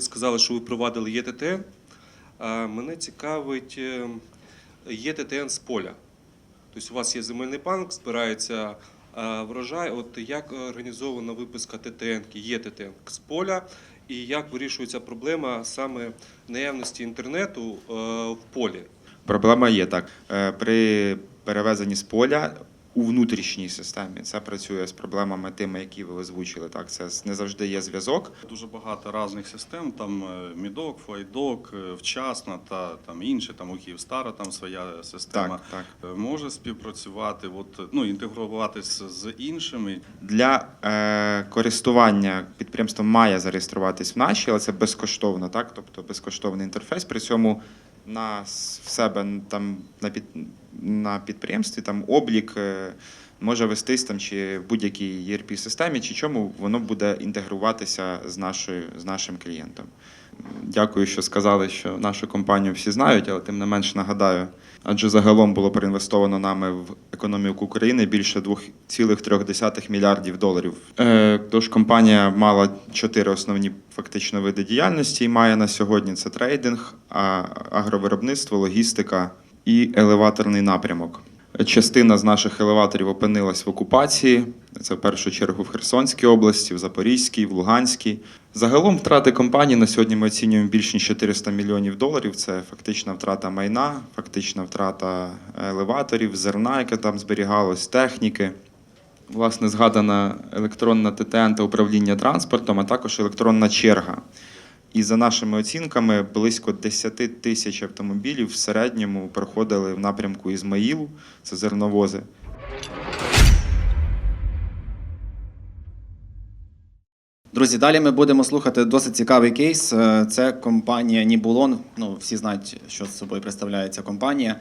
сказали, що ви провадили ЄТТ. А Мене цікавить е, ЄТТН з поля. Тобто у вас є земельний банк, збирається е, врожай. От як організована виписка ТТН, ЄТТН з поля, і як вирішується проблема саме наявності інтернету е, в полі? Проблема є так. Е, При перевезенні з поля у внутрішній системі це працює з проблемами тими, які ви озвучили. Так, це не завжди є зв'язок. Дуже багато різних систем, там е, Мідок, Флайдок, е, вчасно та там інші, там у Київстара там своя система. Так, так. Е, Може співпрацювати, от, ну, інтегруватися з іншими. Для е, користування підприємство має зареєструватись в нашій, але це безкоштовно, так? Тобто безкоштовний інтерфейс. При цьому на в себе там на під на підприємстві там облік е, може вестись там чи в будь-якій erp системі, чи чому воно буде інтегруватися з нашою з нашим клієнтом. Дякую, що сказали, що нашу компанію всі знають, але тим не менш нагадаю. Адже загалом було проінвестовано нами в економіку України більше 2,3 мільярдів доларів. Е, Тож компанія мала чотири основні фактично види діяльності і має на сьогодні це трейдинг, агровиробництво, логістика і елеваторний напрямок. Частина з наших елеваторів опинилась в окупації. Це в першу чергу в Херсонській області, в Запорізькій, в Луганській. Загалом втрати компанії на сьогодні ми оцінюємо більш ніж 400 мільйонів доларів. Це фактична втрата майна, фактична втрата елеваторів, зерна, яке там зберігалось, техніки. Власне, згадана електронна ТТН та управління транспортом, а також електронна черга. І за нашими оцінками, близько 10 тисяч автомобілів в середньому проходили в напрямку Ізмаїлу, це зерновози. Друзі, далі ми будемо слухати досить цікавий кейс. Е, Це компанія Нібулон. Ну, всі знають, що з собою представляє ця компанія.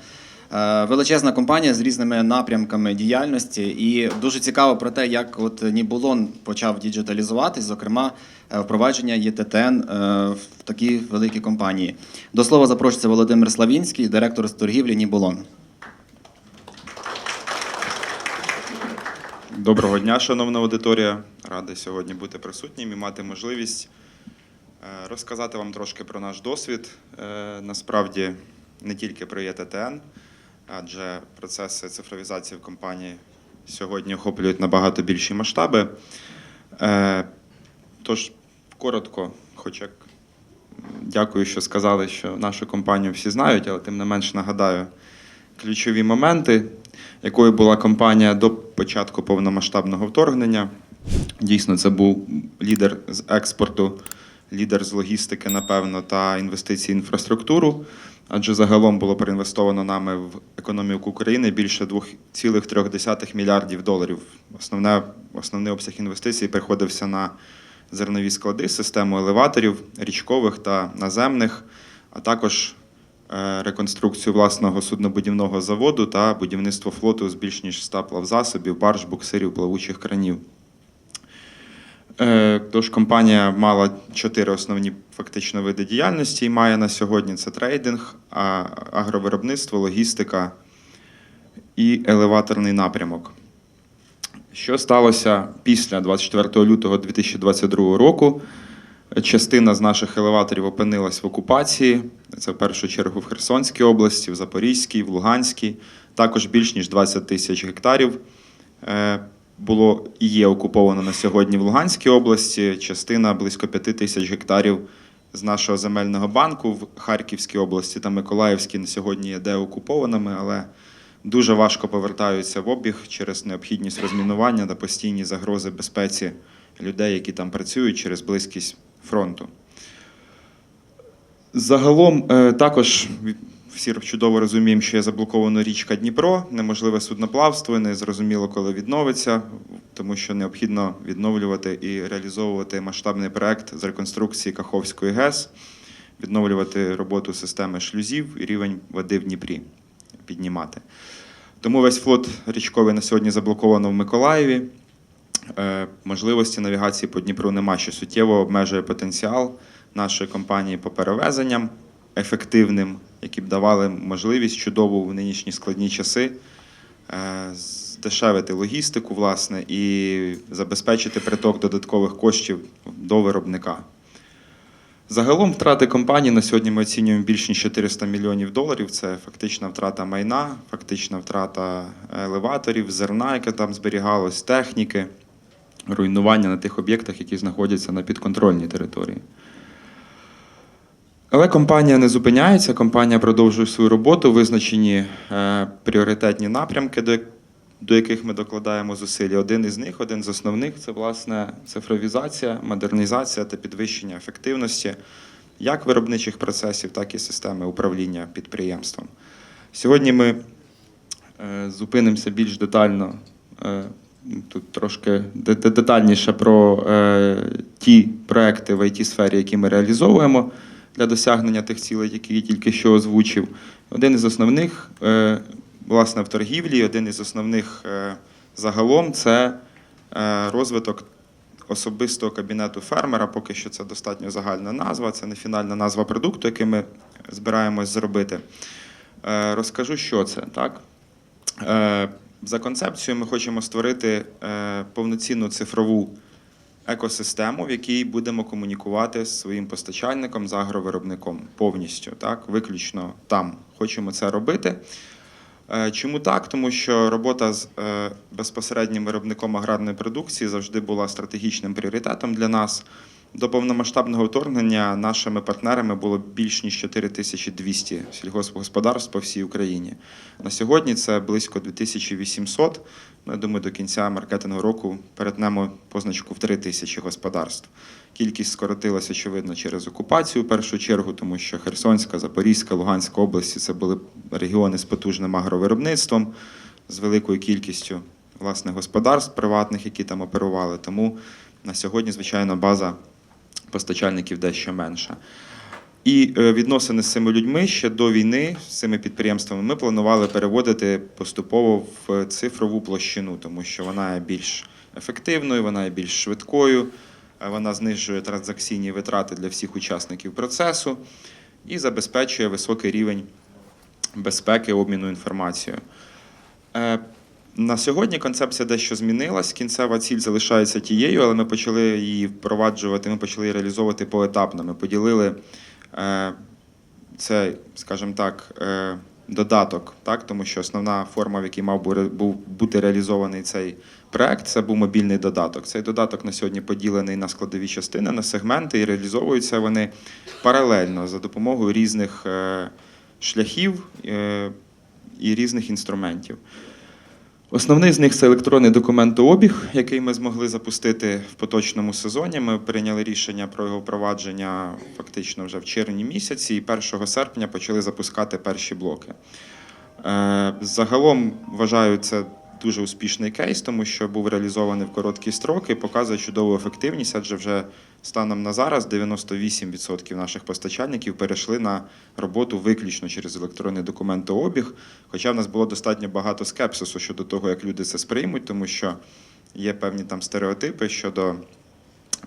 Е, Величезна компанія з різними напрямками діяльності, і дуже цікаво про те, як от Нібулон почав діджиталізуватись, зокрема впровадження ЄТТН е, в такі великі компанії. До слова запрошується Володимир Славінський, директор з торгівлі Нібулон. Доброго дня, шановна аудиторія. Радий сьогодні бути присутнім і мати можливість е, розказати вам трошки про наш досвід. Е, Насправді не тільки про ЄТТН, адже процеси цифровізації в компанії сьогодні охоплюють набагато більші масштаби. Тож, коротко, хоч як дякую, що сказали, що нашу компанію всі знають, але тим не менш нагадаю ключові моменти, якою була компанія до початку повномасштабного вторгнення. Дійсно, це був лідер з експорту, лідер з логістики, напевно, та інвестицій в інфраструктуру. Адже загалом було проінвестовано нами в економіку України більше 2,3 мільярдів доларів. Основне, основний обсяг інвестицій приходився на зернові склади, систему елеваторів, річкових та наземних, а також е, реконструкцію власного суднобудівного заводу та будівництво флоту з більш ніж 100 плавзасобів, барж, буксирів, плавучих кранів. Е, Тож компанія мала чотири основні фактично види діяльності і має на сьогодні це трейдинг, агровиробництво, логістика і елеваторний напрямок. Що сталося після 24 лютого 2022 року? Частина з наших елеваторів опинилась в окупації. Це в першу чергу в Херсонській області, в Запорізькій, в Луганській. Також більш ніж 20 тисяч гектарів е, було і є окуповано на сьогодні в Луганській області. Частина близько 5 тисяч гектарів з нашого земельного банку в Харківській області та Миколаївській на сьогодні є деокупованими, але дуже важко повертаються в обіг через необхідність розмінування та постійні загрози безпеці людей, які там працюють через близькість фронту. Загалом е, також всі чудово розуміємо, що є заблокована річка Дніпро, неможливе судноплавство, не зрозуміло, коли відновиться, тому що необхідно відновлювати і реалізовувати масштабний проект з реконструкції Каховської ГЕС, відновлювати роботу системи шлюзів і рівень води в Дніпрі піднімати. Тому весь флот річковий на сьогодні заблоковано в Миколаєві. Е, Можливості навігації по Дніпру нема, що суттєво обмежує потенціал нашої компанії по перевезенням ефективним, які б давали можливість чудову в нинішні складні часи е, здешевити логістику, власне, і забезпечити приток додаткових коштів до виробника. Загалом втрати компанії на сьогодні ми оцінюємо більш ніж 400 мільйонів доларів. Це фактична втрата майна, фактична втрата елеваторів, зерна, яке там зберігалось, техніки, руйнування на тих об'єктах, які знаходяться на підконтрольній території. Але компанія не зупиняється, компанія продовжує свою роботу, визначені е, пріоритетні напрямки, до, до яких ми докладаємо зусилля. Один із них, один з основних це власне цифровізація, модернізація та підвищення ефективності як виробничих процесів, так і системи управління підприємством. Сьогодні ми е, зупинимося більш детально. е, Тут трошки де- де- детальніше про е, ті проекти в it сфері які ми реалізовуємо для досягнення тих цілей, які я тільки що озвучив. Один із основних, власне, в торгівлі, один із основних е, загалом це е, розвиток особистого кабінету фермера. Поки що це достатньо загальна назва, це не фінальна назва продукту, який ми збираємось зробити. Е, Розкажу, що це. Так? За концепцією, ми хочемо створити повноцінну цифрову екосистему, в якій будемо комунікувати з своїм постачальником, з агровиробником повністю, так, виключно там. Хочемо це робити. Е, Чому так? Тому що робота з е, безпосереднім виробником аграрної продукції завжди була стратегічним пріоритетом для нас. До повномасштабного вторгнення нашими партнерами було більш ніж 4200 сільгоспгосподарств по всій Україні. На сьогодні це близько 2800. Ну, я думаю, до кінця маркетингового року перетнемо позначку в 3000 господарств. Кількість скоротилася, очевидно, через окупацію в першу чергу, тому що Херсонська, Запорізька, Луганська області це були регіони з потужним агровиробництвом, з великою кількістю власне господарств приватних, які там оперували. Тому на сьогодні, звичайно, база постачальників дещо менша. І е, відносини з цими людьми ще до війни з цими підприємствами ми планували переводити поступово в цифрову площину, тому що вона є більш ефективною, вона є більш швидкою, вона знижує транзакційні витрати для всіх учасників процесу і забезпечує високий рівень безпеки обміну інформацією. Е, На сьогодні концепція дещо змінилась. Кінцева ціль залишається тією, але ми почали її впроваджувати, ми почали її реалізовувати поетапно. Ми поділили е, це, скажімо так, е, додаток, так? тому що основна форма, в якій мав бути реалізований цей проект, це був мобільний додаток. Цей додаток на сьогодні поділений на складові частини, на сегменти, і реалізовуються вони паралельно за допомогою різних е, шляхів е, і різних інструментів. Основний з них це електронний документообіг, який ми змогли запустити в поточному сезоні. Ми прийняли рішення про його впровадження фактично вже в червні місяці, і 1 серпня почали запускати перші блоки. Е, Загалом вважаю це дуже успішний кейс, тому що був реалізований в короткі строки, показує чудову ефективність, адже вже станом на зараз 98% наших постачальників перейшли на роботу виключно через електронний документообіг. Хоча в нас було достатньо багато скепсису щодо того, як люди це сприймуть, тому що є певні там стереотипи щодо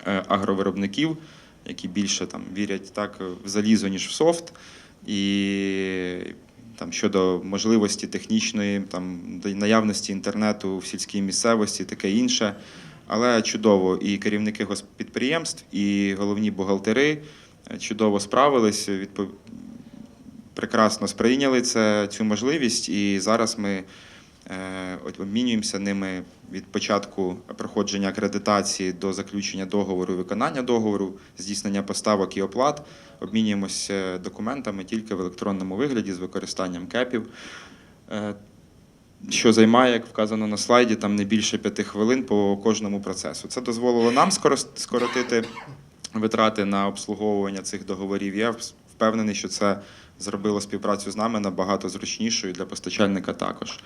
е, агровиробників, які більше там вірять так в залізо, ніж в софт. І там щодо можливості технічної, там наявності інтернету в сільській місцевості, таке інше. Але чудово, і керівники госпідприємств, і головні бухгалтери е, чудово справились, відпо- прекрасно сприйняли це, цю можливість, і зараз ми обмінюємося ними від початку проходження акредитації до заключення договору виконання договору, здійснення поставок і оплат. Обмінюємося документами тільки в електронному вигляді з використанням кепів. Е, що займає, як вказано на слайді, там не більше п'яти хвилин по кожному процесу. Це дозволило нам скоротити витрати на обслуговування цих договорів. Я впевнений, що це зробило співпрацю з нами набагато зручнішою для постачальника також.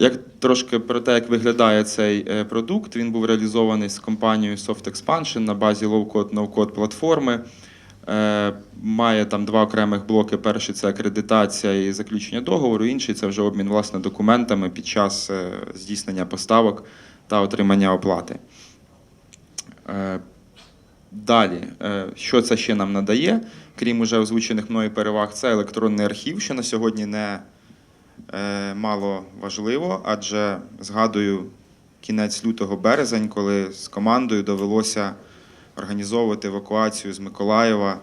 Як трошки про те, як виглядає цей е, продукт, він був реалізований з компанією Soft Expansion на базі low-code, no-code платформи. Е, Має там два окремих блоки. Перший це акредитація і заключення договору, інший це вже обмін власне документами під час е, здійснення поставок та отримання оплати. Далі, що це ще нам надає, крім уже озвучених мною переваг, це електронний архів, що на сьогодні не мало важливо, адже згадую кінець лютого березень, коли з командою довелося організовувати евакуацію з Миколаєва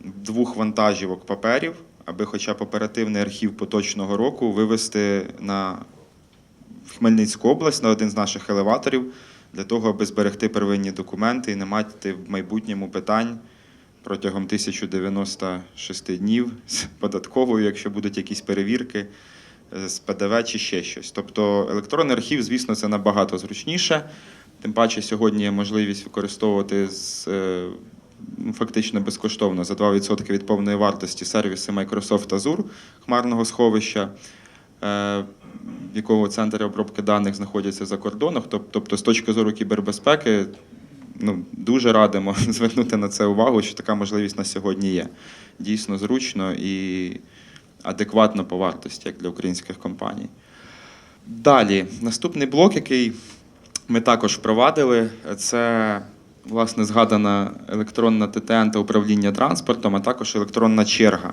двох вантажівок паперів, аби хоча б оперативний архів поточного року вивести на Хмельницьку область на один з наших елеваторів для того, аби зберегти первинні документи і не мати в майбутньому питань протягом 1096 днів з податковою, якщо будуть якісь перевірки. е, з ПДВ чи ще щось. Тобто електронний архів, звісно, це набагато зручніше. Тим паче сьогодні є можливість використовувати з, е, ну, фактично безкоштовно за 2% від повної вартості сервіси Microsoft Azure хмарного сховища. е, в якого центри обробки даних знаходяться за кордоном. Тобто, з точки зору кібербезпеки, ну, дуже радимо звернути на це увагу, що така можливість на сьогодні є. Дійсно зручно і адекватно по вартості, як для українських компаній. Далі, наступний блок, який ми також впровадили, це власне згадана електронна ТТН та управління транспортом, а також електронна черга.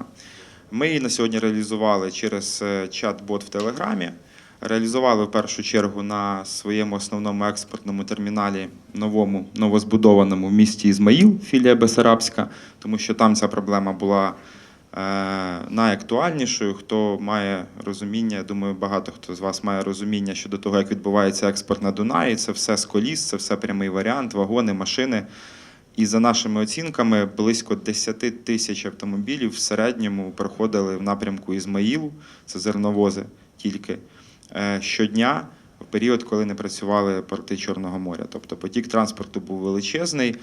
Ми її на сьогодні реалізували через е, чат-бот в Телеграмі. Реалізували в першу чергу на своєму основному експортному терміналі, новому, новозбудованому в місті Ізмаїл, філія Бесарабська, тому що там ця проблема була найактуальнішою. Хто має розуміння, думаю, багато хто з вас має розуміння щодо того, як відбувається експорт на Дунаї. Це все з коліс, це все прямий варіант, вагони, машини. І за нашими оцінками, близько 10 тисяч автомобілів в середньому проходили в напрямку Ізмаїлу, це зерновози тільки е, щодня в період, коли не працювали порти Чорного моря. Тобто потік транспорту був величезний.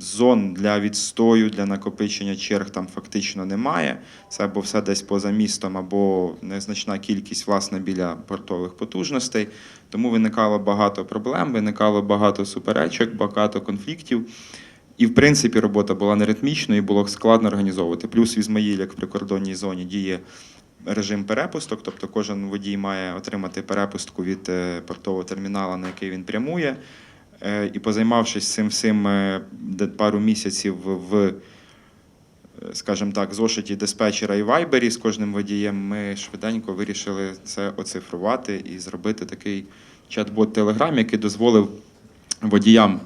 Зон для відстою, для накопичення черг там фактично немає. Це або все десь поза містом, або незначна кількість власне біля портових потужностей. Тому виникало багато проблем, виникало багато суперечок, багато конфліктів. І, в принципі, робота була неритмічною, і було складно організовувати. Плюс в як в прикордонній зоні, діє режим перепусток, тобто кожен водій має отримати перепустку від е, портового термінала, на який він прямує. Е, І позаймавшись цим всім е, пару місяців в, е, скажімо так, зошиті диспетчера і вайбері з кожним водієм, ми швиденько вирішили це оцифрувати і зробити такий чат-бот Telegram, який дозволив водіям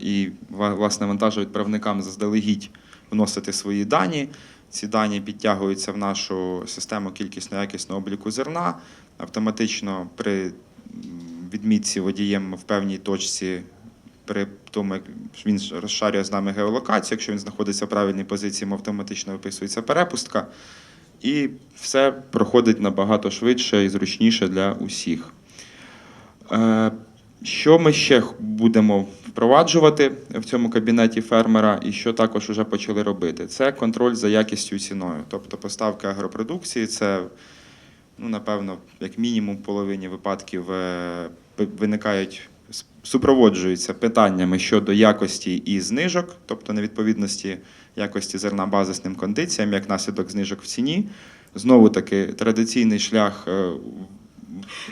і власне вантажовідправникам заздалегідь вносити свої дані. Ці дані підтягуються в нашу систему кількісно-якісного обліку зерна. Автоматично при відмітці водієм в певній точці, при тому, як він розшарює з нами геолокацію, якщо він знаходиться в правильній позиції, йому автоматично виписується перепустка. І все проходить набагато швидше і зручніше для усіх. Е, Що ми ще будемо впроваджувати в цьому кабінеті фермера, і що також вже почали робити? Це контроль за якістю ціною. Тобто поставки агропродукції, це, ну, напевно, як мінімум в половині випадків е, виникають, супроводжуються питаннями щодо якості і знижок, тобто невідповідності якості зерна базисним кондиціям, як наслідок знижок в ціні. Знову таки, традиційний шлях е,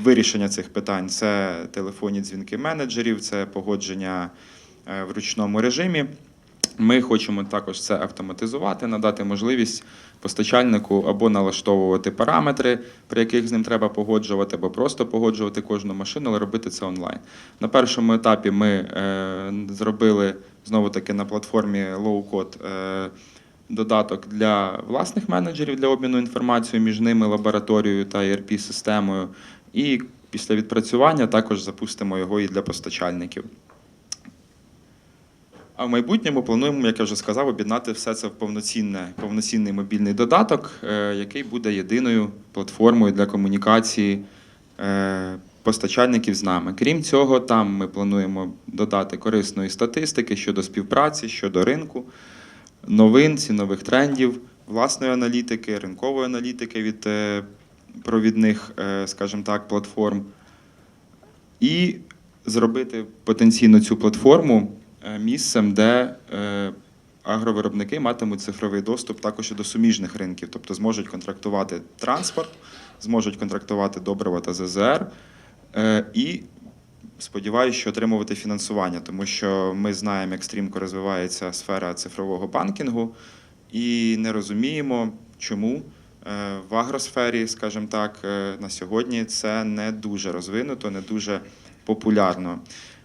вирішення цих питань це телефонні дзвінки менеджерів, це погодження е, в ручному режимі. Ми хочемо також це автоматизувати, надати можливість постачальнику або налаштовувати параметри, при яких з ним треба погоджувати, або просто погоджувати кожну машину, але робити це онлайн. На першому етапі ми е, зробили знову таки на платформі Low-Code е, додаток для власних менеджерів для обміну інформацією між ними, лабораторією та ERP-системою. І після відпрацювання також запустимо його і для постачальників. А в майбутньому плануємо, як я вже сказав, об'єднати все це в повноцінне, повноцінний мобільний додаток, е, який буде єдиною платформою для комунікації е, постачальників з нами. Крім цього, там ми плануємо додати корисної статистики щодо співпраці, щодо ринку, новин, цінових трендів, власної аналітики, ринкової аналітики від е, провідних, скажімо так, платформ. І зробити потенційно цю платформу місцем, де е, агровиробники матимуть цифровий доступ також і до суміжних ринків, тобто зможуть контрактувати транспорт, зможуть контрактувати добрива та ЗЗР. е, І сподіваюся, що отримувати фінансування, тому що ми знаємо, як стрімко розвивається сфера цифрового банкінгу, і не розуміємо, чому е, в агросфері, скажімо так, е, на сьогодні це не дуже розвинуто, не дуже популярно.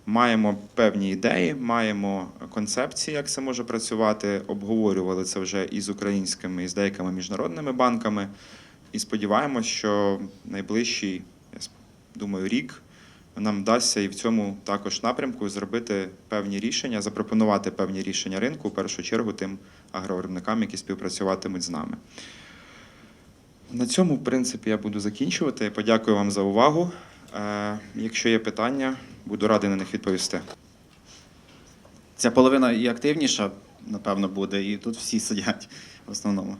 Маємо певні ідеї, маємо концепції, як це може працювати. Обговорювали це вже і з українськими, і з деякими міжнародними банками. І сподіваємось, що найближчий, я думаю, рік нам вдасться і в цьому також напрямку зробити певні рішення, запропонувати певні рішення ринку, в першу чергу тим агровиробникам, які співпрацюватимуть з нами. На цьому, в принципі, я буду закінчувати. Подякую вам за увагу. Е, Якщо є питання, буду радий на них відповісти. Ця половина і активніша, напевно, буде, і тут всі сидять в основному.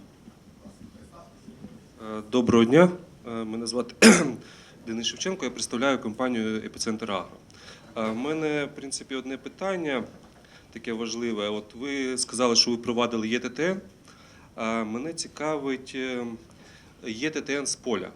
Е, Доброго дня. Е, Мене звати Денис Шевченко. Я представляю компанію Епіцентр Агро. У мене, в принципі, одне питання таке важливе. От ви сказали, що ви провадили ЄТТ. Мене цікавить е, ЄТТН з поля.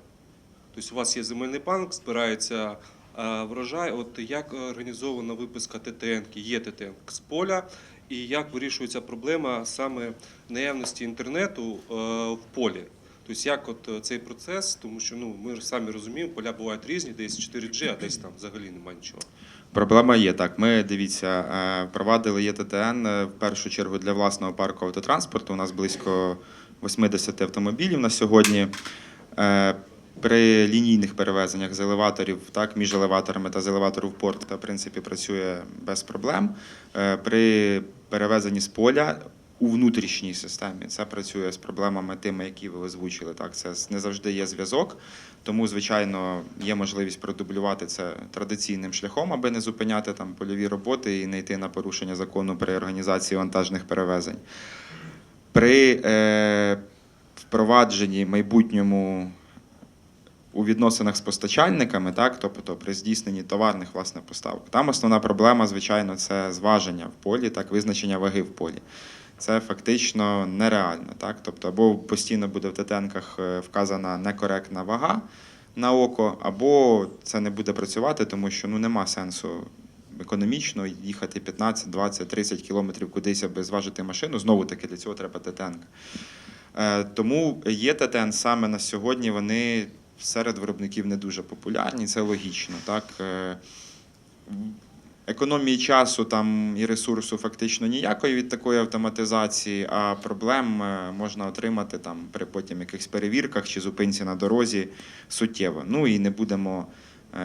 Тобто у вас є земельний банк, збирається е, врожай. От як організована виписка ТТН, ЄТТН з поля, і як вирішується проблема саме наявності інтернету е, в полі? Тобто, як от е, цей процес, тому що ну ми самі розуміємо, поля бувають різні, десь 4G, а десь там взагалі немає нічого. Проблема є так. Ми дивіться, провадили ЄТТН в першу чергу для власного парку автотранспорту. У нас близько 80 автомобілів на сьогодні. Е, При лінійних перевезеннях з елеваторів, так, між елеваторами та з елеватору в порт, та, в принципі, працює без проблем. Е, При перевезенні з поля у внутрішній системі це працює з проблемами тими, які ви озвучили. Так, це не завжди є зв'язок. Тому, звичайно, є можливість продублювати це традиційним шляхом, аби не зупиняти там польові роботи і не йти на порушення закону при організації вантажних перевезень. При е, впровадженні майбутньому у відносинах з постачальниками, так, тобто при здійсненні товарних власне поставок. Там основна проблема, звичайно, це зваження в полі, так, визначення ваги в полі. Це фактично нереально. Так? Тобто, або постійно буде в ТТНках е, вказана некоректна вага на око, або це не буде працювати, тому що ну, нема сенсу економічно їхати 15, 20, 30 кілометрів кудись, аби зважити машину. Знову таки для цього треба ТТНка. Е, Тому є ТТН саме на сьогодні. Вони серед виробників не дуже популярні, це логічно. Так? Е, Економії часу там і ресурсу фактично ніякої від такої автоматизації, а проблем е, можна отримати там при потім якихось перевірках чи зупинці на дорозі суттєво. Ну і не будемо,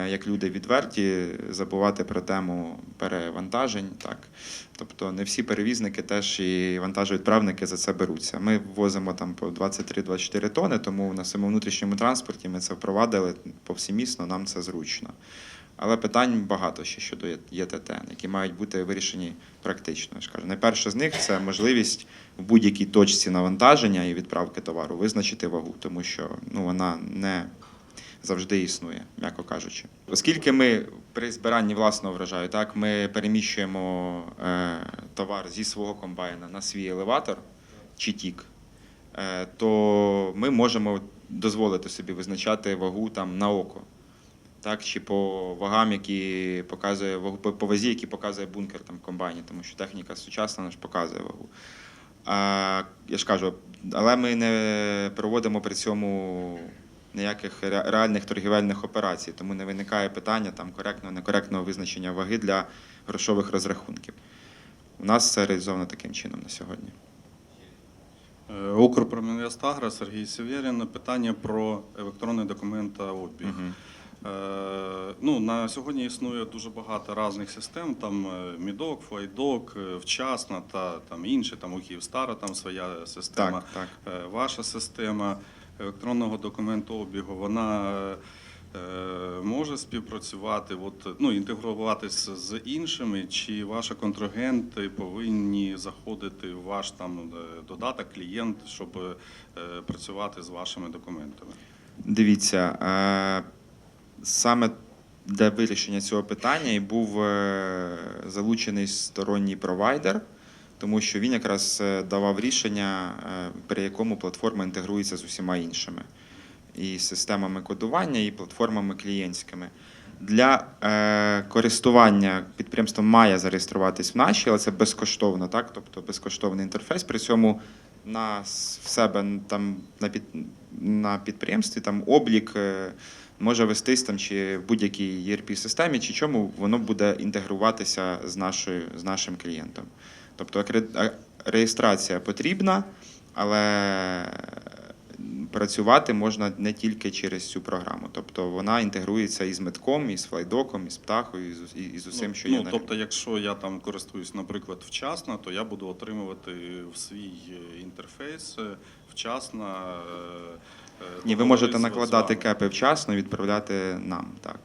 як люди відверті, забувати про тему перевантажень. Так. Тобто не всі перевізники теж і вантажовідправники за це беруться. Ми ввозимо там по 23-24 тони, тому на своєму внутрішньому транспорті ми це впровадили повсімісно, нам це зручно. Але питань багато ще щодо ЄТТН, які мають бути вирішені практично. Я найперше з них це можливість в будь-якій точці навантаження і відправки товару визначити вагу, тому що ну, вона не завжди існує, м'яко кажучи. Оскільки ми при збиранні власного врожаю, так ми переміщуємо е, товар зі свого комбайна на свій елеватор чи тік, е, то ми можемо дозволити собі визначати вагу там на око так, чи по вагам, які показує вагу, по вазі, які показує бункер там в комбайні, тому що техніка сучасна ж показує вагу. А, я ж кажу, але ми не проводимо при цьому ніяких реальних торгівельних операцій, тому не виникає питання там коректного, некоректного визначення ваги для грошових розрахунків. У нас це реалізовано таким чином на сьогодні. Е, Укрпромінвестагра Сергій Сєвєрін. Питання про електронний документообіг. Мгм. Е, Ну, на сьогодні існує дуже багато різних систем. Там е, Мідок, Флайдок, е, вчасно та там інші, там у Київстара там своя система. Так, так. Ваша система електронного документообігу, вона е, е, може співпрацювати, от, ну, інтегруватися з іншими, чи ваші контрагенти повинні заходити в ваш там е, додаток, клієнт, щоб е, працювати з вашими документами? Дивіться, саме для вирішення цього питання і був залучений сторонній провайдер, тому що він якраз е, давав рішення, е, при якому платформа інтегрується з усіма іншими. І системами кодування, і платформами клієнтськими. Для е, користування підприємство має зареєструватись в нашій, але це безкоштовно, так? Тобто безкоштовний інтерфейс. При цьому на в себе там на під на підприємстві там облік е, може вестись там чи в будь-якій ERP системі, чи чому воно буде інтегруватися з нашою з нашим клієнтом. Тобто реєстрація потрібна, але працювати можна не тільки через цю програму. Тобто вона інтегрується із метком, із флайдоком, із птахою, ус- із усім, що є ну, на тобто, якщо я там користуюсь, наприклад, вчасно, то я буду отримувати в свій е, інтерфейс е, вчасно. е, Ні, ви можете з- з накладати кепи вчасно і відправляти нам. Так.